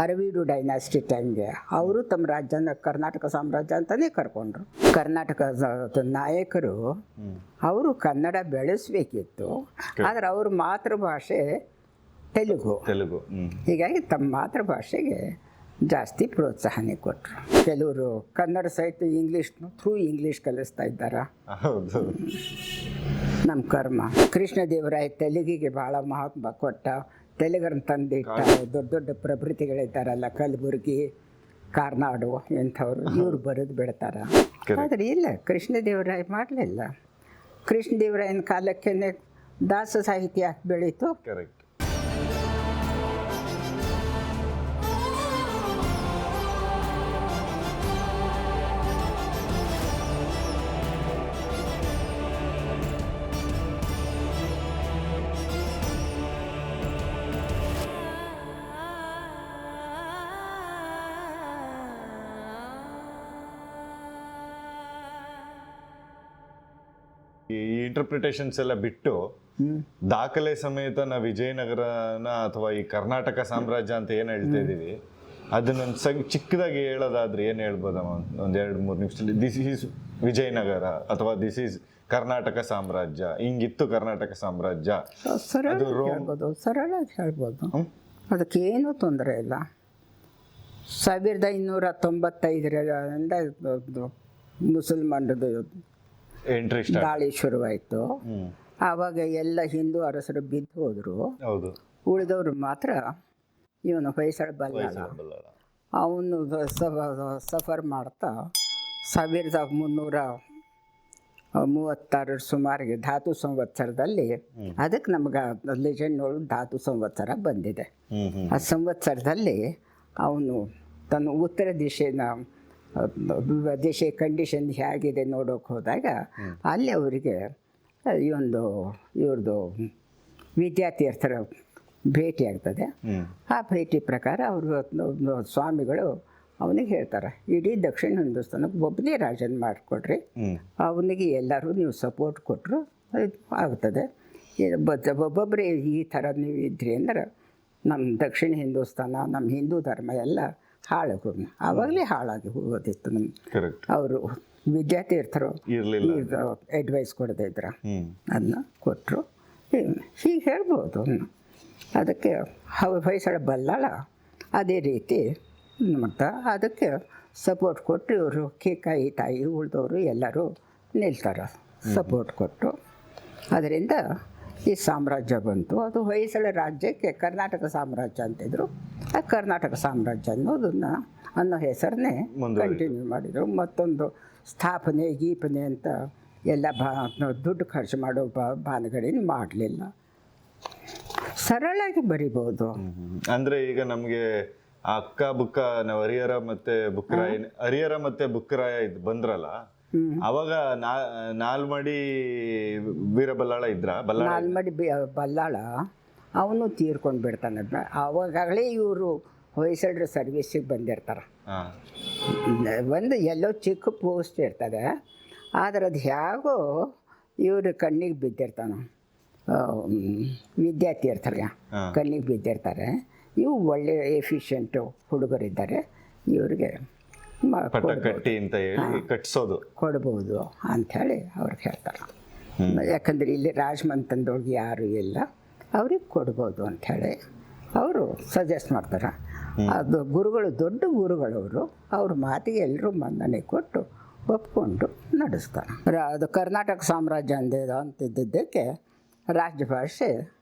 Aravidu dynasty ಟೈಮ್ಗೆ ಅವರು ತಮ್ಮ ರಾಜ್ಯನ ಕರ್ನಾಟಕ ಸಾಮ್ರಾಜ್ಯ ಅಂತಲೇ ಕರ್ಕೊಂಡ್ರು. ಕರ್ನಾಟಕದ ನಾಯಕರು ಅವರು ಕನ್ನಡ ಬೆಳೆಸಬೇಕಿತ್ತು. ಆದರೆ ಅವ್ರ ಮಾತೃಭಾಷೆ ತೆಲುಗು. ತೆಲುಗು ಹೀಗಾಗಿ ತಮ್ಮ ಮಾತೃಭಾಷೆಗೆ ಜಾಸ್ತಿ ಪ್ರೋತ್ಸಾಹನೆ ಕೊಟ್ಟರು ಕೆಲವರು ಕನ್ನಡ ಸಹಿತ ಇಂಗ್ಲೀಷ್ ಥ್ರೂ ಇಂಗ್ಲೀಷ್ ಕಲಿಸ್ತಾ ಇದ್ದಾರೆ? ಹೌದು. ನಮ್ಮ ಕರ್ಮ. ಕೃಷ್ಣದೇವರಾಯ ತೆಲುಗಿಗೆ ಭಾಳ ಮಹತ್ವ ಕೊಟ್ಟ ತೆಲುಗರನ್ನ ತಂದಿಟ್ಟಾರೆ ದೊಡ್ಡ ದೊಡ್ಡ ಪ್ರಭೃತಿಗಳಿದ್ದಾರಲ್ಲ ಕಲಬುರ್ಗಿ ಕಾರ್ನಾಡು ಇಂಥವ್ರು ಇವ್ರು ಬರೆದು ಬಿಡ್ತಾರೆ. ಆದರೆ ಇಲ್ಲ ಕೃಷ್ಣದೇವರಾಯ ಮಾಡಲಿಲ್ಲ. ಕೃಷ್ಣದೇವರಾಯನ ಕಾಲಕ್ಕೆ ದಾಸ ಸಾಹಿತ್ಯ ಬೆಳೀತು. ಇಂಟರ್ಪ್ರಿಟೇಷನ್ಸ್ ಎಲ್ಲ ಬಿಟ್ಟು ದಾಖಲೆ ಸಮೇತ ನಾ ವಿಜಯನಗರನ ಅಥವಾ ಈ ಕರ್ನಾಟಕ ಸಾಮ್ರಾಜ್ಯ ಅಂತ ಏನು ಹೇಳ್ತಾ ಇದೀವಿ ಅದನ್ನೊಂದು ಸಗ್ ಚಿಕ್ಕದಾಗಿ ಹೇಳೋದಾದ್ರೆ ಏನು ಹೇಳ್ಬೋದಮ್ಮ ಒಂದು ಎರಡು ಮೂರು ನಿಮಿಷದಲ್ಲಿ. ದಿಸ್ ಈಸ್ ವಿಜಯನಗರ ಅಥವಾ ದಿಸ್ ಈಸ್ ಕರ್ನಾಟಕ ಸಾಮ್ರಾಜ್ಯ. ಹಿಂಗಿತ್ತು ಕರ್ನಾಟಕ ಸಾಮ್ರಾಜ್ಯ. ಸರಳ ಅದು ರೋಮ್- ಹೇಳ್ಬೋದು. ಹೇಳ್ಬೋದು. ಅದಕ್ಕೇನು ತೊಂದರೆ ಇಲ್ಲ. ಸಾವಿರದ ಇನ್ನೂರ ತೊಂಬತ್ತೈದರಿಂದ ಮುಸಲ್ಮಾನರದು ದಾಳಿ ಶುರುವಾಯಿತು. ಆವಾಗ ಎಲ್ಲ ಹಿಂದೂ ಅರಸರು ಬಿದ್ದು ಹೋದರು. ಹೌದು. ಉಳಿದವರು ಮಾತ್ರ ಇವನು ಹೊಯ್ಸಳ ಬಲ್ಲಾಳ. ಬಲ್ಲಾಳ. ಅವನು ಸಫರ್ ಮಾಡ್ತಾ ಸಾವಿರದ ಮುನ್ನೂರ ಮೂವತ್ತಾರರ ಸುಮಾರಿಗೆ ಧಾತು ಸಂವತ್ಸರದಲ್ಲಿ ಅದಕ್ಕೆ ನಮ್ಗೆ ಲೆಜೆಂಡ್ ಧಾತು ಸಂವತ್ಸರ ಬಂದಿದೆ. ಆ ಸಂವತ್ಸರದಲ್ಲಿ ಅವನು ತನ್ನ ಉತ್ತರ ದಿಶೆನ ದೇಶ ಕಂಡೀಷನ್ ಹೇಗಿದೆ ನೋಡೋಕೆ ಹೋದಾಗ ಅಲ್ಲಿ ಅವರಿಗೆ ಈ ಒಂದು ಇವ್ರದ್ದು ವಿದ್ಯಾರ್ಥಿಯರ್ಥರ ಭೇಟಿ ಆಗ್ತದೆ. ಆ ಭೇಟಿ ಪ್ರಕಾರ ಅವರು ಸ್ವಾಮಿಗಳು ಅವನಿಗೆ ಹೇಳ್ತಾರೆ ಇಡೀ ದಕ್ಷಿಣ ಹಿಂದೂಸ್ತಾನಕ್ಕೆ ಒಬ್ಬನೇ ರಾಜನ್ ಮಾಡಿಕೊಡ್ರಿ. ಅವನಿಗೆ ಎಲ್ಲರೂ ನೀವು ಸಪೋರ್ಟ್ ಕೊಟ್ಟರು ಆಗ್ತದೆ. ಒಬ್ಬೊಬ್ಬರೇ ಈ ಥರ ನೀವು ಇದ್ರಿ ಅಂದ್ರೆ ನಮ್ಮ ದಕ್ಷಿಣ ಹಿಂದೂಸ್ತಾನ ನಮ್ಮ ಹಿಂದೂ ಧರ್ಮ ಎಲ್ಲ ಹಾಳಾಗು ಆವಾಗಲೇ ಹಾಳಾಗಿ ಹೋಗೋದಿತ್ತು ನಮ್ಗೆ. ಅವರು ವಿದ್ಯಾರ್ಥಿ ಇರ್ಲಿಲ್ಲ. ಅಡ್ವೈಸ್ ಕೊಡದೇ ಇದ್ರ. ಅದನ್ನ ಕೊಟ್ಟರು ಹೀಗೆ ಹೇಳ್ಬೋದು. ಅದಕ್ಕೆ ಹೊಯ್ಸಳ ಬಲ್ಲಾಳ. ಅದೇ ರೀತಿ ಮತ್ತು ಅದಕ್ಕೆ ಸಪೋರ್ಟ್ ಕೊಟ್ಟು ಇವರು ಕೇಕಾಯಿ ತಾಯಿ ಉಳಿದವರು ಎಲ್ಲರೂ ನಿಲ್ತಾರೆ. ಸಪೋರ್ಟ್ ಕೊಟ್ಟು. ಅದರಿಂದ ಈ ಸಾಮ್ರಾಜ್ಯ ಬಂತು. ಅದು ಹೊಯ್ಸಳ ರಾಜ್ಯಕ್ಕೆ ಕರ್ನಾಟಕ ಸಾಮ್ರಾಜ್ಯ ಅಂತಿದ್ರು ಆ ಕರ್ನಾಟಕ ಸಾಮ್ರಾಜ್ಯ ಅನ್ನೋದನ್ನು ಅನ್ನೋ ಹೆಸರನ್ನೇ. ಕಂಟಿನ್ಯೂ ಮಾಡಿದರು. ಮತ್ತೊಂದು ಸ್ಥಾಪನೆ ಗೀಪನೆ ಅಂತ ಎಲ್ಲ ಬಾ ದುಡ್ಡು ಖರ್ಚು ಮಾಡೋ ಬಾ ಮಾಡಲಿಲ್ಲ. ಸರಳಾಗಿ ಬರಿಬೋದು. ಅಂದ್ರೆ ಈಗ ನಮಗೆ ಅಕ್ಕ ಬುಕ್ಕ ನಾವು ಹರಿಹರ ಮತ್ತೆ ಬುಕ್ಕರಾಯ ಹರಿಹರ ಮತ್ತೆ ಬುಕ್ಕರಾಯ ಇದು ಬಂದ್ರಲ್ಲ ಅವಾಗ ನಾ- ನಾಲ್ಮಡಿ ವೀರಬಲ್ಲಾಳ ಇದ್ರ? ಬಲ್ಲಾಳ ನಾಲ್ಮಡಿ ಬಿ ಬಲ್ಲಾಳ ಅವನು ತೀರ್ಕೊಂಡು ಬಿಡ್ತಾನೆ. ಅವಾಗಲೇ ಇವರು ಹೊಯ್ಸಳರ ಸರ್ವಿಸಿಗೆ ಬಂದಿರ್ತಾರೆ. ಒಂದು ಎಲ್ಲೋ ಚಿಕ್ಕ ಪೋಸ್ಟ್ ಇರ್ತದೆ. ಆದರೆ ಅದು ಹೇಗೋ ಇವ್ರ ಕಣ್ಣಿಗೆ ಬಿದ್ದಿರ್ತಾನೆ. ವಿದ್ಯಾರ್ಥಿ ಇರ್ತಾರೆ ಕಣ್ಣಿಗೆ ಬಿದ್ದಿರ್ತಾರೆ. ಇವು ಒಳ್ಳೆ ಎಫಿಷಿಯೆಂಟು ಹುಡುಗರಿದ್ದಾರೆ. ಇವ್ರಿಗೆ ಪಟ್ಟ ಕೊಡ್ಬೋದು. ಕಟ್ಟಿ ಅಂತ ಹೇಳಿ ಕಟ್ಸೋದು. ಕೊಡ್ಬೋದು ಅಂಥೇಳಿ ಅವ್ರಿಗೆ ಹೇಳ್ತಾರೆ. ಯಾಕಂದರೆ ಇಲ್ಲಿ ರಾಜಮಂತಂದೊಳಗೆ ಯಾರು ಇಲ್ಲ ಅವ್ರಿಗೆ ಕೊಡ್ಬೋದು ಅಂಥೇಳಿ ಅವರು ಸಜೆಸ್ಟ್ ಮಾಡ್ತಾರೆ. ಅದು ಗುರುಗಳು ದೊಡ್ಡ ಗುರುಗಳವರು ಅವ್ರ ಮಾತಿಗೆ ಎಲ್ಲರೂ ಮನ್ನಣೆ ಕೊಟ್ಟು ಒಪ್ಕೊಂಡು ನಡೆಸ್ತಾರೆ. ಅದು ಕರ್ನಾಟಕ ಸಾಮ್ರಾಜ್ಯ ಅಂದಿದ ರಾಜ್ಯ ಭಾಷೆ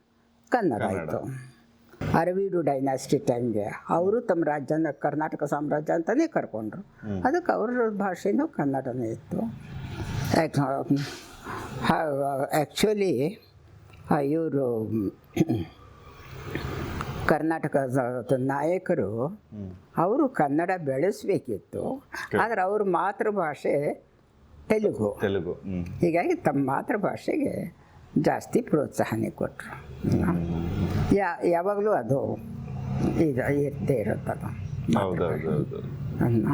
ಕನ್ನಡ. ಆಯಿತು. ಅರವೀಡು ಡೈನಾಸ್ಟಿ ಟೈಮ್ಗೆ ಅವರು ತಮ್ಮ ರಾಜ್ಯನ ಕರ್ನಾಟಕ ಸಾಮ್ರಾಜ್ಯ ಅಂತಲೇ ಕರ್ಕೊಂಡ್ರು. ಅದಕ್ಕೆ ಅವ್ರ ಭಾಷೆನೂ ಕನ್ನಡನೇ ಇತ್ತು. ಆ್ಯಕ್ಚುಲಿ ಇವರು ಕರ್ನಾಟಕದ ನಾಯಕರು ಅವರು ಕನ್ನಡ ಬೆಳೆಸಬೇಕಿತ್ತು. ಆದರೆ ಅವ್ರ ಮಾತೃಭಾಷೆ ತೆಲುಗು. ತೆಲುಗು ಹೀಗಾಗಿ ತಮ್ಮ ಮಾತೃಭಾಷೆಗೆ ಜಾಸ್ತಿ ಪ್ರೋತ್ಸಾಹನೆ ಕೊಟ್ಟರು ಯಾ ಯಾವಾಗಲೂ ಅದು ಇದು ಇರ್ತೇ ಇರುತ್ತದು. ಹೌದೌದೌದು ಅನ್ನ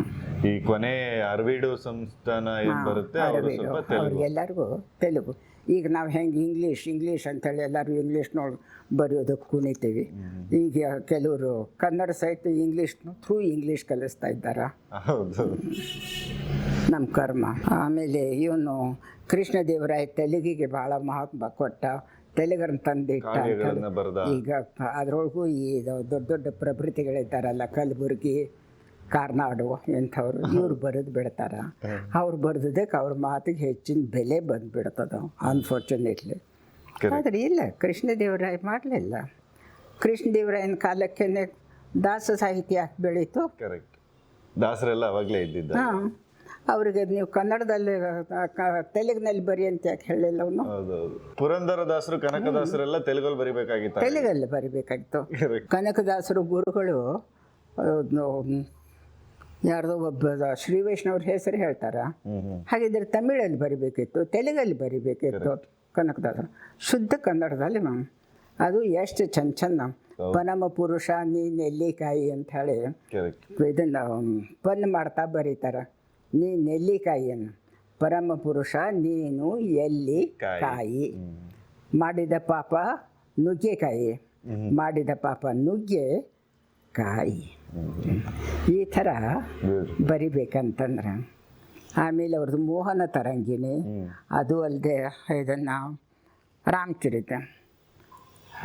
ಈ ಕೊನೆ ಅರವಿಡು ಸಂಸ್ಥಾನ ಏನ್ ಬರುತ್ತೆ ಅವರು ಸ್ವಲ್ಪ ತೆಲುಗು. ಅವ್ರಿಗೆಲ್ಲರಿಗೂ ತೆಲುಗು. ಈಗ ನಾವು ಹೆಂಗೆ ಇಂಗ್ಲೀಷ್ ಇಂಗ್ಲೀಷ್ ಅಂತೇಳಿ ಎಲ್ಲರೂ ಇಂಗ್ಲೀಷ್ ನೋಡಿ ಬರೆಯೋದಕ್ಕೆ ಕುಣಿತೀವಿ. ಈಗ ಕೆಲವರು ಕನ್ನಡ ಸಹಿತ ಇಂಗ್ಲೀಷ್ ಥ್ರೂ ಇಂಗ್ಲೀಷ್ ಕಲಿಸ್ತಾ ಇದ್ದಾರ? ಹೌದು. ನಮ್ಮ ಕರ್ಮ. ಆಮೇಲೆ ಇವನು ಕೃಷ್ಣದೇವರಾಯ ತೆಲುಗಿಗೆ ಭಾಳ ಮಹತ್ವ ಕೊಟ್ಟ ತೆಲುಗರನ್ನ ತಂದಿಟ್ಟ ಬರೆದ. ಈಗ ಅದರೊಳಗೂ ಈ ದೊಡ್ಡ ದೊಡ್ಡ ಪ್ರಭೃತಿಗಳಿದ್ದಾರಲ್ಲ ಕಲಬುರ್ಗಿ ಕಾರ್ನಾಡು ಇಂಥವ್ರು ಇವ್ರು ಬರೆದು ಬಿಡ್ತಾರ. ಅವ್ರು ಬರೆದಕ್ಕೆ ಅವ್ರ ಮಾತಿಗೆ ಹೆಚ್ಚಿನ ಬೆಲೆ ಬಂದುಬಿಡ್ತದ ಅನ್ಫಾರ್ಚುನೇಟ್ಲಿ. ಆದರೆ ಇಲ್ಲ ಕೃಷ್ಣದೇವರಾಯ ಮಾಡಲಿಲ್ಲ. ಕೃಷ್ಣದೇವರಾಯನ ಕಾಲಕ್ಕೆ ದಾಸ ಸಾಹಿತ್ಯ ಯಾಕೆ ಬೆಳೀತು. ಕರೆಕ್ಟ್ ದಾಸರೆಲ್ಲ ಅವಾಗಲೇ ಇದ್ದಿದ್ದ ಹಾಂ. ಅವ್ರಿಗೆ ನೀವು ಕನ್ನಡದಲ್ಲಿ ತೆಲುಗಿನಲ್ಲಿ ಬರಿ ಅಂತ ಯಾಕೆ ಹೇಳಿಲ್ಲ ಅವನು? ಪುರಂದರದಾಸರು ಪುರಂದರ ದಾಸರು ಕನಕದಾಸರೆಲ್ಲ ತೆಲುಗಲ್ಲಿ ಬರಿಬೇಕಾಗಿತ್ತು. ತೆಲುಗಲ್ಲಿ ಬರಿಬೇಕಾಗಿತ್ತು. ಕನಕದಾಸರು ಗುರುಗಳು ಯಾರ್ದೋ ಒಬ್ಬ ಶ್ರೀ ವೈಷ್ಣವ್ರ ಹೆಸರು ಹೇಳ್ತಾರ? ಹಾಗಿದ್ರೆ ತಮಿಳಲ್ಲಿ ಬರಿಬೇಕಿತ್ತು ತೆಲುಗಲ್ಲಿ ಬರಿಬೇಕಿತ್ತು ಕನಕದಾಸರು. ಶುದ್ಧ ಕನ್ನಡದಲ್ಲಿ ಮ್ಯಾಮ್ ಅದು ಎಷ್ಟು ಚಂದ ಚಂದ ಪನಮ ಪುರುಷ ನೀ ನೆಲ್ಲಿಕಾಯಿ ಅಂತ ಹೇಳಿ ಇದನ್ನು ಪನ್ ಮಾಡ್ತಾ ಬರೀತಾರೆ. ನೀ ನೆಲ್ಲಿಕಾಯಿಯನ್ನು. ಪರಮ ಪುರುಷ ನೀನು ಎಲ್ಲಿ ಕಾಯಿ. ಮಾಡಿದ ಪಾಪ ನುಗ್ಗೆಕಾಯಿ ಮಾಡಿದ ಪಾಪ ನುಗ್ಗೆ ಕಾಯಿ. ಈ ಥರ ಬರಿಬೇಕಂತಂದ್ರೆ ಆಮೇಲೆ ಅವ್ರದ್ದು ಮೋಹನ ತರಂಗಿಣಿ ಅದು ಅಲ್ಲದೆ ಇದನ್ನು ರಾಮಚರಿತ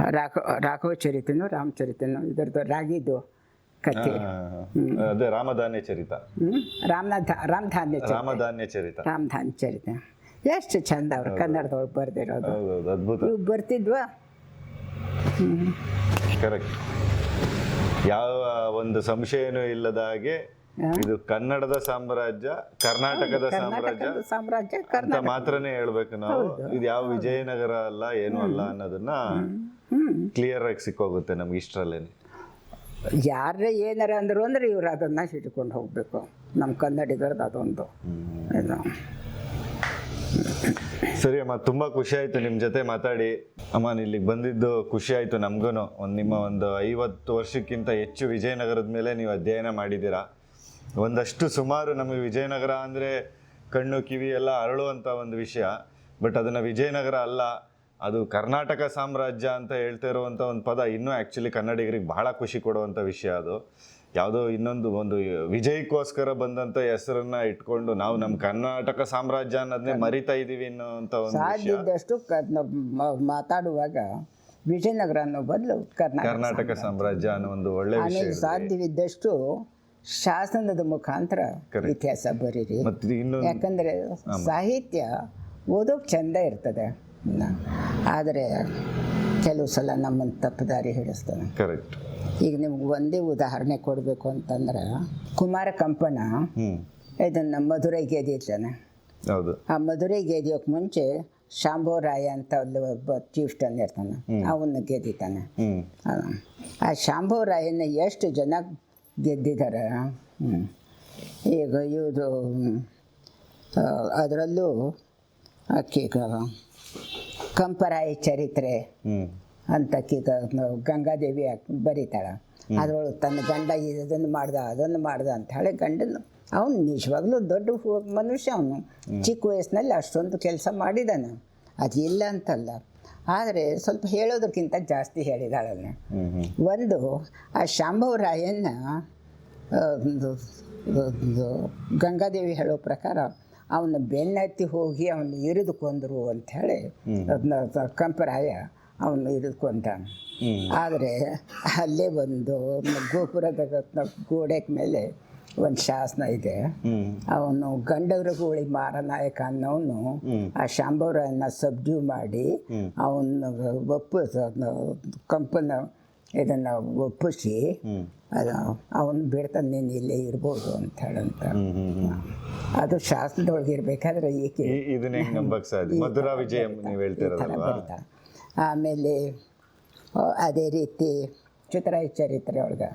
ರಾಘ ರಾಘವ ಚರಿತನು ರಾಮಚರಿತನು ಇದರದ್ದು ರಾಗಿದು ಕಥೆ. ಅದೇ ರಾಮಧಾನ್ಯ ಚರಿತ. ರಾಮನಾಥ ರಾಮಧಾನ್ಯ ಚರಿತೆ. ರಾಮಧಾನ್ಯ ಚರಿತ. ರಾಮಧಾನ್ ಚರಿತ. ಎಷ್ಟು ಚಂದ ಅವ್ರು ಕನ್ನಡದೊಳಗೆ ಬರ್ದಿರೋದು. ಅದ್ಭುತ. ಬರ್ತಿದ್ವಾ? ಕರೆಕ್ಟ್ ಯಾವ ಒಂದು ಸಂಶಯನೂ ಇಲ್ಲದ ಹಾಗೆ ಇದು ಕನ್ನಡದ ಸಾಮ್ರಾಜ್ಯ ಕರ್ನಾಟಕದ ಸಾಮ್ರಾಜ್ಯ ಸಾಮ್ರಾಜ್ಯ ಅಂತ ಮಾತ್ರನೇ ಹೇಳ್ಬೇಕು ನಾವು. ಇದು ಯಾವ ವಿಜಯನಗರ ಅಲ್ಲ ಏನು ಅಲ್ಲ ಅನ್ನೋದನ್ನ ಕ್ಲಿಯರ್ ಆಗಿ ಸಿಕ್ಕೋಗುತ್ತೆ ನಮ್ಗೆ ಇಷ್ಟರಲ್ಲೇನೆ. ಯಾರೇ ಏನಾರ ಅಂದರು ಅಂದ್ರೆ ಇವ್ರು ಅದನ್ನ ಹಿಡ್ಕೊಂಡು ಹೋಗಬೇಕು. ನಮ್ಮ ಕನ್ನಡಿಗರದ್ದು ಅದೊಂದು. ಇದು. ಸರಿ ಅಮ್ಮ ತುಂಬಾ ಖುಷಿ ಆಯ್ತು ನಿಮ್ ಜೊತೆ ಮಾತಾಡಿ. ಅಮ್ಮ ಇಲ್ಲಿಗೆ ಬಂದಿದ್ದು ಖುಷಿ ಆಯ್ತು ನಮ್ಗೂನು. ಒಂದು ನಿಮ್ಮ ಒಂದು ಐವತ್ತು ವರ್ಷಕ್ಕಿಂತ ಹೆಚ್ಚು ವಿಜಯನಗರದ ಮೇಲೆ ನೀವು ಅಧ್ಯಯನ ಮಾಡಿದ್ದೀರಾ. ಒಂದಷ್ಟು ಸುಮಾರು ನಮಗೆ ವಿಜಯನಗರ ಅಂದ್ರೆ ಕಣ್ಣು ಕಿವಿ ಎಲ್ಲ ಅರಳುವಂಥ ಒಂದು ವಿಷಯ. ಬಟ್ ಅದನ್ನ ವಿಜಯನಗರ ಅಲ್ಲ ಅದು ಕರ್ನಾಟಕ ಸಾಮ್ರಾಜ್ಯ ಅಂತ ಹೇಳ್ತಾ ಇರುವಂಥ ಒಂದು ಪದ ಇನ್ನೂ ಆ್ಯಕ್ಚುಲಿ ಕನ್ನಡಿಗರಿಗೆ ಬಹಳ ಖುಷಿ ಕೊಡುವಂಥ ವಿಷಯ ಅದು. ಯಾವುದೋ ಇನ್ನೊಂದು ಒಂದು ವಿಜಯಕ್ಕೋಸ್ಕರ ಬಂದಂಥ ಹೆಸರನ್ನ ಇಟ್ಕೊಂಡು ನಾವು ನಮ್ಮ ಕರ್ನಾಟಕ ಸಾಮ್ರಾಜ್ಯ ಅನ್ನೋದನ್ನೇ ಮರಿತಾ ಇದ್ದೀವಿ ಅನ್ನೋಂಥ ಒಂದು ನ- ಮಾತಾಡುವಾಗ ವಿಜಯನಗರ ಅನ್ನೋ ಬದಲು ಕರ್ನಾಟಕ ಕರ್ನಾಟಕ ಸಾಮ್ರಾಜ್ಯ. ಅನ್ನೋ ಒಂದು ಒಳ್ಳೆ ವಿಷಯ ಸಾಧ್ಯವಿದ್ದಷ್ಟು ಶಾಸನದ ಮುಖಾಂತರ. ಇತಿಹಾಸ ಬರೀರಿ. ಯಾಕಂದ್ರೆ ಸಾಹಿತ್ಯ ಓದೋಕೆ ಚೆಂದ ಇರ್ತದೆ. ಆದರೆ ಕೆಲವು ಸಲ ನಮ್ಮನ್ನು ತಪ್ಪು ದಾರಿ ಹಿಡಿಸ್ತಾನೆ. ಕರೆಕ್ಟ್ ಈಗ ನಿಮ್ಗೆ ಒಂದೇ ಉದಾಹರಣೆ ಕೊಡಬೇಕು ಅಂತಂದ್ರೆ ಕುಮಾರ ಕಂಪನ ಇದನ್ನು ಮಧುರೈ ಗೆದ್ದಿದ್ದಾನೆ ಹೌದು. ಆ ಮಧುರೈ ಗೆದಿಯೋಕೆ ಮುಂಚೆ ಶಾಂಭೋರಾಯ ಅಂತ ಅಲ್ಲಿ ಒಬ್ಬ ಚೀಫ್ಟನ್ ಇರ್ತಾನೆ. ಅವನ್ನ ಗೆದ್ದಿತಾನೆ ಆ, ಶಾಂಭೋರಾಯನ ಎಷ್ಟು ಜನ ಗೆದ್ದಿದ್ದಾರೆ ಈಗ ಇವರು ಅದರಲ್ಲೂ ಆಕೀಗ ಕಂಪರಾಯ ಚರಿತ್ರೆ ಅಂತ ಗಂಗಾದೇವಿ ಬರೀತಾಳ. ಅದ್ರೊಳಗೆ ತನ್ನ ಗಂಡ ಇದನ್ನು ಮಾಡ್ದ ಅದನ್ನು ಮಾಡ್ದ ಅಂತ ಹೇಳಿ ಗಂಡನು ಅವನು ನಿಜವಾಗ್ಲೂ ದೊಡ್ಡ ಮನುಷ್ಯ ಅವನು. ಚಿಕ್ಕ ವಯಸ್ಸಿನಲ್ಲಿ ಅಷ್ಟೊಂದು ಕೆಲಸ ಮಾಡಿದಾನೆ. ಅದು ಇಲ್ಲ ಅಂತಲ್ಲ. ಆದರೆ ಸ್ವಲ್ಪ ಹೇಳೋದಕ್ಕಿಂತ ಜಾಸ್ತಿ ಹೇಳಿದಾಳೆ ಅವನು ಹ್ಮ್ ಹ್ಮ್. ಒಂದು ಆ ಶಾಂಭವರಾಯನ್ನ ಗಂಗಾದೇವಿ ಹೇಳೋ ಪ್ರಕಾರ ಅವನ ಬೆನ್ನತ್ತಿ ಹೋಗಿ ಅವನು ಇರಿದು ಕೊಂದರು ಅಂಥೇಳಿ ಅದನ್ನ ಕಂಪರಾಯ ಅವನು ಇರಿದು ಕೊಂದಾನ ಆದರೆ ಅಲ್ಲೇ ಒಂದು ಗೋಪುರದ ಗೋಡೆ ಮೇಲೆ ಒಂದು ಶಾಸನ ಇದೆ. ಅವನು ಗಂಡಗರುಗುಳಿ ಮಾರನಾಯಕ ಅನ್ನೋನು ಆ ಶಾಂಬವರನ್ನ ಸಬ್ಡ್ಯೂ ಮಾಡಿ ಅವನು ಒಪ್ಪ ಕಂಪನ ಇದನ್ನು ಒಪ್ಪಿಸಿ ಅದು ಅವನು ಬಿಡ್ತಾನೆ ನೀನು ಇಲ್ಲೇ ಇರ್ಬೋದು ಅಂತ ಹೇಳಂತ. ಅದು ಶಾಸ್ತ್ರದೊಳಗೆ ಇರಬೇಕಾದ್ರೆ ಏಕೆ ಇದನ್ನ ಸಾಧ್ಯ? ಮಧುರಾ ವಿಜಯ ನೀವು ಥರ ಹೇಳ್ತಿರೋದಲ್ವಾ ಆಮೇಲೆ ಅದೇ ರೀತಿ ಚಿತ್ರಾಯ ಚರಿತ್ರೆ ಒಳಗೆ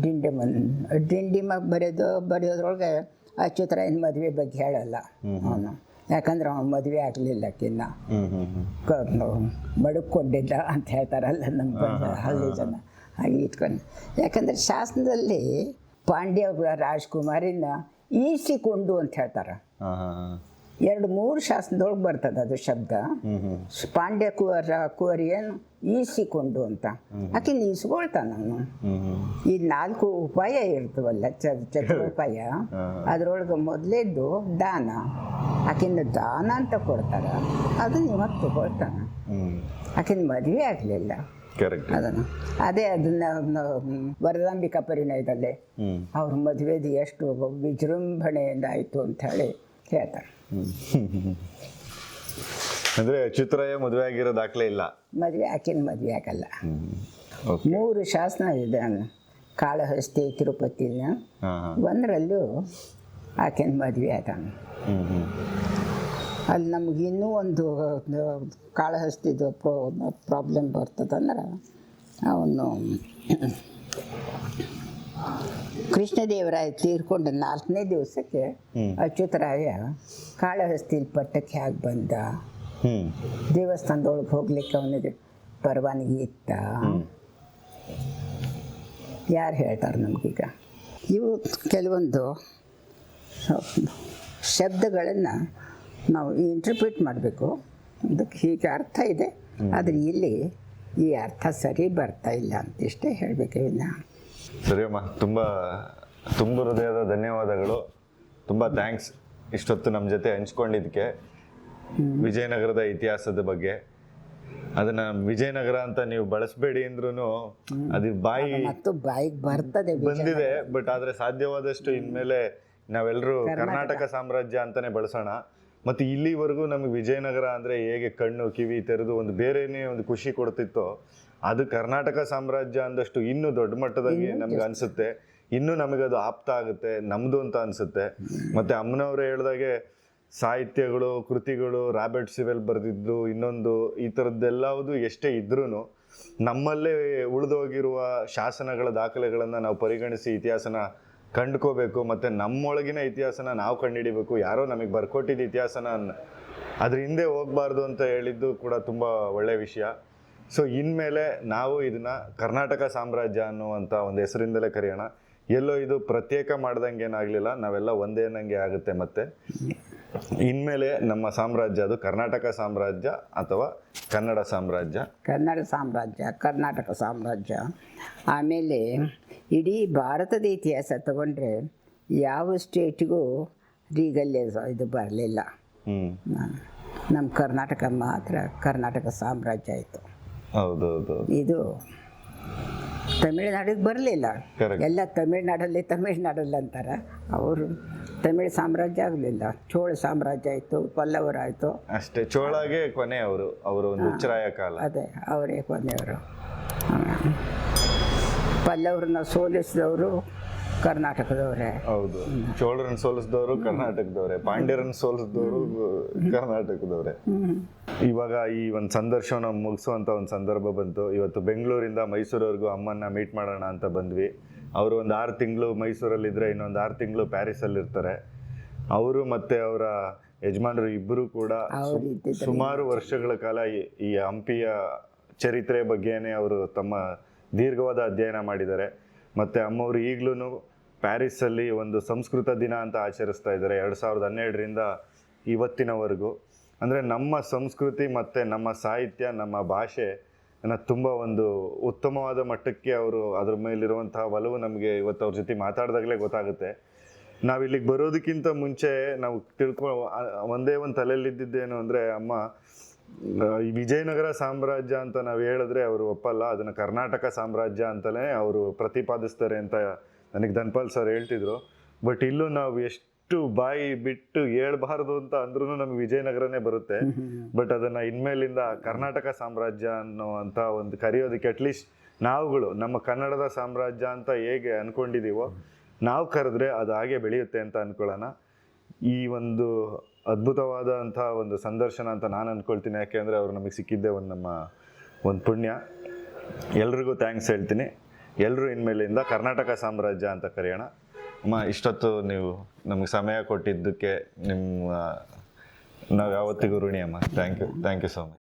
ಡಿಂಡಿಮನ್ ಡಿಂಡಿಮ ಬರೆಯೋದು ಬರೆಯೋದ್ರೊಳಗೆ ಆ ಚಿತ್ರಾಯನ ಮದುವೆ ಬಗ್ಗೆ ಹೇಳಲ್ಲ. ಅವನು ಯಾಕಂದ್ರೆ ಅವ್ನು ಮದುವೆ ಆಗಲಿಲ್ಲ ಕಿನ್ನ ಮಡುಕೊಂಡಿದ್ದ ಅಂತ ಹೇಳ್ತಾರಲ್ಲ ನಮ್ಮ ಹಳ್ಳಿ ಜನ. ಹಾಗೆ ಇಟ್ಕೊಂಡು. ಯಾಕಂದ್ರೆ ಶಾಸನದಲ್ಲಿ ಪಾಂಡ್ಯ ರಾಜ್ಕುಮಾರಿನ ಈಸಿಕೊಂಡು ಅಂತ ಹೇಳ್ತಾರೆ. ಎರಡು ಮೂರು ಶಾಸನದೊಳಗೆ ಬರ್ತದೆ ಅದು ಶಬ್ದ. ಪಾಂಡ್ಯ ಕುವರ ಕುವರಿಯನ್ನು ಈಸಿಕೊಂಡು ಅಂತ. ಆಕೆ ಈಸ್ಕೊಳ್ತಾನ ಅವನು. ಈ ನಾಲ್ಕು ಉಪಾಯ ಇರ್ತವಲ್ಲ ಚ ಉಪಾಯ ಅದರೊಳಗೆ ಮೊದಲೇದ್ದು ದಾನ. ಆಕಿನ ದಾನ ಅಂತ ಕೊಡ್ತಾರ. ಅದು ನಿಮಗೆ ತಗೊಳ್ತಾನ. ಆಕಿನ ಮದುವೆ ಆಗಲಿಲ್ಲ. ಅದನ್ನು. ಅದೇ ಅದನ್ನ ವರದಾಂಬಿಕಾ ಪರಿಣಯದಲ್ಲಿ. ಅವ್ರ ಮದುವೆದು ಎಷ್ಟು ವಿಜೃಂಭಣೆಯಿಂದ ಆಯಿತು ಅಂತ ಹೇಳಿ. ಹೇಳ್ತಾರೆ ಅಂದ್ರೆ ಅಚ್ಯುತರಾಯ ಮದುವೆ ಆಗಿರೋ ದಾಖಲೆ ಇಲ್ಲ? ಮದುವೆ ಆಕಿನ ಮದುವೆ ಆಗಲ್ಲ. ಮೂರು ಶಾಸನ ಇದೆ. ಕಾಳಹಸ್ತಿ ತಿರುಪತಿ ಒಂದರಲ್ಲೂ ಆಕಿನ ಮದುವೆ ಆದಾನ ಅಲ್ಲಿ ನಮ್ಗೆ ಇನ್ನೂ ಒಂದು ಕಾಳಹಸ್ತಿದು ಪ್ರಾಬ್ಲಮ್ ಬರ್ತದಂದ್ರೆ ಅವನು ಕೃಷ್ಣದೇವರಾಯ ತೀರ್ಕೊಂಡ ನಾಲ್ಕನೇ ದಿವಸಕ್ಕೆ. ಅಚ್ಯುತರಾಯ ಕಾಳಹಸ್ತಿಲ್ ಪಟ್ಟಕ್ಕೆ ಹೇಗೆ ಬಂದ. ದೇವಸ್ಥಾನದೊಳಗೆ ಹೋಗ್ಲಿಕ್ಕೆ ಅವನಿಗೆ ಪರವಾನಗಿ ಇತ್ತ. ಯಾರು ಹೇಳ್ತಾರೆ ನಮಗೀಗ ಇವು ಕೆಲವೊಂದು ಶಬ್ದಗಳನ್ನು ನಾವು ಇಂಟರ್ಪ್ರಿಟ್ ಮಾಡಬೇಕು. ಅದಕ್ಕೆ ಹೀಗೆ ಅರ್ಥ ಇದೆ. ಆದರೆ ಇಲ್ಲಿ ಈ ಅರ್ಥ ಸರಿ ಬರ್ತಾ ಇಲ್ಲ ಅಂತ ಇಷ್ಟೇ ಹೇಳಬೇಕು ಇನ್ನು ಸರಿ ಅಮ್ಮ ತುಂಬ ತುಂಬ ಹೃದಯದ ಧನ್ಯವಾದಗಳು. ತುಂಬ ಥ್ಯಾಂಕ್ಸ್ ಇಷ್ಟೊತ್ತು ನಮ್ಮ ಜೊತೆ ಹಂಚ್ಕೊಂಡಿದ್ದಕ್ಕೆ. ವಿಜಯನಗರದ ಇತಿಹಾಸದ ಬಗ್ಗೆ. ಅದನ್ನ ವಿಜಯನಗರ ಅಂತ ನೀವು ಬಳಸಬೇಡಿ ಅಂದ್ರೂ ಅದು ಬಾಯಿ ಮತ್ತು ಬಾಯಿಗೆ ಬರ್ತದೆ ಬಂದಿದೆ ಬಟ್ ಆದ್ರೆ ಸಾಧ್ಯವಾದಷ್ಟು ಇನ್ಮೇಲೆ ನಾವೆಲ್ಲರೂ ಕರ್ನಾಟಕ ಸಾಮ್ರಾಜ್ಯ ಅಂತಾನೆ ಬಳಸೋಣ. ಮತ್ತೆ ಇಲ್ಲಿವರೆಗೂ ನಮಗೆ ವಿಜಯನಗರ ಅಂದ್ರೆ ಹೇಗೆ ಕಣ್ಣು ಕಿವಿ ತೆರೆದು ಒಂದು ಬೇರೆನೇ ಒಂದು ಖುಷಿ ಕೊಡ್ತಿತ್ತೋ ಅದು ಕರ್ನಾಟಕ ಸಾಮ್ರಾಜ್ಯ ಅಂದಷ್ಟು ಇನ್ನೂ ದೊಡ್ಡ ಮಟ್ಟದಾಗಿ ನಮ್ಗೆ ಅನ್ಸುತ್ತೆ. ಇನ್ನೂ ನಮಗೆ ಅದು ಆಪ್ತ ಆಗುತ್ತೆ ನಮ್ದು ಅಂತ ಅನ್ಸುತ್ತೆ. ಮತ್ತೆ ಅಮ್ಮನವ್ರು ಹೇಳ್ದಾಗೆ ಸಾಹಿತ್ಯಗಳು ಕೃತಿಗಳು ರಾಬರ್ಟ್ ಸಿವೆಲ್ ಬರೆದಿದ್ದು ಇನ್ನೊಂದು ಈ ಥರದ್ದೆಲ್ಲವುದು ಎಷ್ಟೇ ಇದ್ರೂ ನಮ್ಮಲ್ಲೇ ಉಳಿದೋಗಿರುವ ಶಾಸನಗಳ ದಾಖಲೆಗಳನ್ನು ನಾವು ಪರಿಗಣಿಸಿ ಇತಿಹಾಸನ ಕಂಡ್ಕೋಬೇಕು ಮತ್ತು ನಮ್ಮೊಳಗಿನ ಇತಿಹಾಸನ ನಾವು ಕಂಡುಹಿಡಿಬೇಕು ಯಾರೋ ನಮಗೆ ಬರ್ಕೊಟ್ಟಿದ್ದ ಇತಿಹಾಸನ ಅದ್ರ ಹಿಂದೆ ಹೋಗಬಾರ್ದು ಅಂತ ಹೇಳಿದ್ದು ಕೂಡ ತುಂಬ ಒಳ್ಳೆಯ ವಿಷಯ. ಸೊ ಇನ್ಮೇಲೆ ನಾವು ಇದನ್ನ ಕರ್ನಾಟಕ ಸಾಮ್ರಾಜ್ಯ ಅನ್ನುವಂಥ ಒಂದು ಹೆಸರಿಂದಲೇ ಕರೆಯೋಣ. ಎಲ್ಲೋ ಇದು ಪ್ರತ್ಯೇಕ ಮಾಡ್ದಂಗೆ ಏನಾಗಲಿಲ್ಲ ನಾವೆಲ್ಲ ಒಂದೇ ಅನ್ನಂಗೆ ಆಗುತ್ತೆ ಮತ್ತೆ. ಇನ್ಮೇಲೆ ನಮ್ಮ ಸಾಮ್ರಾಜ್ಯ ಅದು ಕರ್ನಾಟಕ ಸಾಮ್ರಾಜ್ಯ ಅಥವಾ ಕನ್ನಡ ಸಾಮ್ರಾಜ್ಯ? ಕನ್ನಡ ಸಾಮ್ರಾಜ್ಯ ಕರ್ನಾಟಕ ಸಾಮ್ರಾಜ್ಯ. ಆಮೇಲೆ ಇಡೀ ಭಾರತದ ಇತಿಹಾಸ ತಗೊಂಡ್ರೆ ಯಾವ ಸ್ಟೇಟಿಗೂ ರೀಗಲ್ಲೇ ಇದು ಬರಲಿಲ್ಲ. ಹ್ಮ್. ನಮ್ಮ ಕರ್ನಾಟಕ ಮಾತ್ರ ಕರ್ನಾಟಕ ಸಾಮ್ರಾಜ್ಯ ಆಯಿತು. ಹೌದೌದು ಇದು ತಮಿಳುನಾಡಿಗೆ ಬರಲಿಲ್ಲ. ಎಲ್ಲ ತಮಿಳ್ನಾಡಲ್ಲಿ ತಮಿಳ್ನಾಡಲ್ಲಿ ಅಂತಾರೆ. ಅವರು ತಮಿಳ್ ಸಾಮ್ರಾಜ್ಯ ಆಗಲಿಲ್ಲ. ಚೋಳ ಸಾಮ್ರಾಜ್ಯ ಆಯಿತು ಪಲ್ಲವರಾಯಿತು. ಅಷ್ಟೇ ಚೋಳಾಗೆ ಕೊನೆ ಅವರು ಅವರು ಒಂದು ಉಚ್ಚರಾಯ ಕಾಲ. ಅದೇ ಅವರೇ ಕೊನೆಯವರು. ಪಲ್ಲವ್ರನ್ನ ಸೋಲಿಸಿದವರು ಕರ್ನಾಟಕದವರೇ. ಹೌದು. ಚೋಳರನ್ನು ಸೋಲಿಸಿದವರು ಕರ್ನಾಟಕದವರೇ ಪಾಂಡ್ಯರನ್ನು ಸೋಲಿಸಿದವರು ಕರ್ನಾಟಕದವರೇ. ಇವಾಗ ಈ ಒಂದು ಸಂದರ್ಶನ ಮುಗಿಸುವಂತ ಒಂದು ಸಂದರ್ಭ ಬಂತು. ಇವತ್ತು ಬೆಂಗಳೂರಿಂದ ಮೈಸೂರವರೆಗೂ ಅಮ್ಮನ್ನ ಮೀಟ್ ಮಾಡೋಣ ಅಂತ ಬಂದ್ವಿ. ಅವರು ಒಂದು ಆರು ತಿಂಗಳು ಮೈಸೂರಲ್ಲಿದ್ದರೆ ಇನ್ನೊಂದು ಆರು ತಿಂಗಳು ಪ್ಯಾರಿಸಲ್ಲಿ ಇರ್ತಾರೆ ಅವರು ಮತ್ತೆ ಅವರ ಯಜಮಾನರು ಇಬ್ಬರು ಕೂಡ ಸುಮಾರು ವರ್ಷಗಳ ಕಾಲ ಈ- ಈ ಹಂಪಿಯ ಚರಿತ್ರೆ ಬಗ್ಗೆನೇ ಅವರು ತಮ್ಮ ದೀರ್ಘವಾದ ಅಧ್ಯಯನ ಮಾಡಿದ್ದಾರೆ. ಮತ್ತು ಅಮ್ಮವರು ಈಗಲೂ ಪ್ಯಾರಿಸ್ಸಲ್ಲಿ ಒಂದು ಸಂಸ್ಕೃತ ದಿನ ಅಂತ ಆಚರಿಸ್ತಾ ಇದ್ದಾರೆ. ಎರಡು ಸಾವಿರದ ಹನ್ನೆರಡರಿಂದ ಇವತ್ತಿನವರೆಗೂ. ಅಂದರೆ ನಮ್ಮ ಸಂಸ್ಕೃತಿ ಮತ್ತು ನಮ್ಮ ಸಾಹಿತ್ಯ, ನಮ್ಮ ಭಾಷೆ ತುಂಬ ಒಂದು ಉತ್ತಮವಾದ ಮಟ್ಟಕ್ಕೆ ಅವರು ಅದ್ರ ಮೇಲಿರುವಂತಹ ಒಲವು ನಮಗೆ ಇವತ್ತು ಅವ್ರ ಜೊತೆ ಮಾತಾಡಿದಾಗಲೇ ಗೊತ್ತಾಗುತ್ತೆ. ನಾವು ಇಲ್ಲಿಗೆ ಬರೋದಕ್ಕಿಂತ ಮುಂಚೆ ನಾವು ತಿಳ್ಕೊ ಒಂದೇ ಒಂದು ತಲೆಯಲ್ಲಿದ್ದೇನು ಅಂದರೆ ಅಮ್ಮ ಈ ವಿಜಯನಗರ ಸಾಮ್ರಾಜ್ಯ ಅಂತ ನಾವು ಹೇಳಿದ್ರೆ ಅವರು ಒಪ್ಪಲ್ಲ, ಅದನ್ನು ಕರ್ನಾಟಕ ಸಾಮ್ರಾಜ್ಯ ಅಂತಲೇ ಅವರು ಪ್ರತಿಪಾದಿಸ್ತಾರೆ ಅಂತ ನನಗೆ ಧನ್ಪಾಲ್ ಸರ್ ಹೇಳ್ತಿದ್ರು. ಬಟ್ ಇಲ್ಲೂ ನಾವು ಎಷ್ಟು ಬಾಯಿ ಬಿಟ್ಟು ಹೇಳ್ಬಾರ್ದು ಅಂತ ಅಂದ್ರೂ ನಮಗೆ ವಿಜಯನಗರನೇ ಬರುತ್ತೆ. ಬಟ್ ಅದನ್ನ ಇನ್ಮೇಲಿಂದ ಕರ್ನಾಟಕ ಸಾಮ್ರಾಜ್ಯ ಅನ್ನುವಂಥ ಒಂದು ಕರೆಯೋದಕ್ಕೆ ಅಟ್ಲೀಸ್ಟ್ ನಾವುಗಳು ನಮ್ಮ ಕನ್ನಡದ ಸಾಮ್ರಾಜ್ಯ ಅಂತ ಹೇಗೆ ಅನ್ಕೊಂಡಿದೀವೋ ನಾವು ಕರೆದ್ರೆ ಅದು ಹಾಗೆ ಬೆಳೆಯುತ್ತೆ ಅಂತ ಅನ್ಕೊಳ್ಳೋಣ. ಈ ಒಂದು ಅದ್ಭುತವಾದಂಥ ಒಂದು ಸಂದರ್ಶನ ಅಂತ ನಾನು ಅನ್ಕೊಳ್ತೀನಿ. ಯಾಕೆಂದರೆ ಅವರು ನಮಗೆ ಸಿಕ್ಕಿದ್ದೇ ಒಂದು ನಮ್ಮ ಒಂದು ಪುಣ್ಯ. ಎಲ್ರಿಗೂ ಥ್ಯಾಂಕ್ಸ್ ಹೇಳ್ತೀನಿ. ಎಲ್ಲರೂ ಇನ್ಮೇಲಿಂದ ಕರ್ನಾಟಕ ಸಾಮ್ರಾಜ್ಯ ಅಂತ ಕರೆಯೋಣ. ಅಮ್ಮ, ಇಷ್ಟೊತ್ತು ನೀವು ನಮಗೆ ಸಮಯ ಕೊಟ್ಟಿದ್ದಕ್ಕೆ ನಿಮ್ಮ, ನಾವು ಯಾವತ್ತಿಗೂ ಋಣಿ ಅಮ್ಮ thank you thank you so much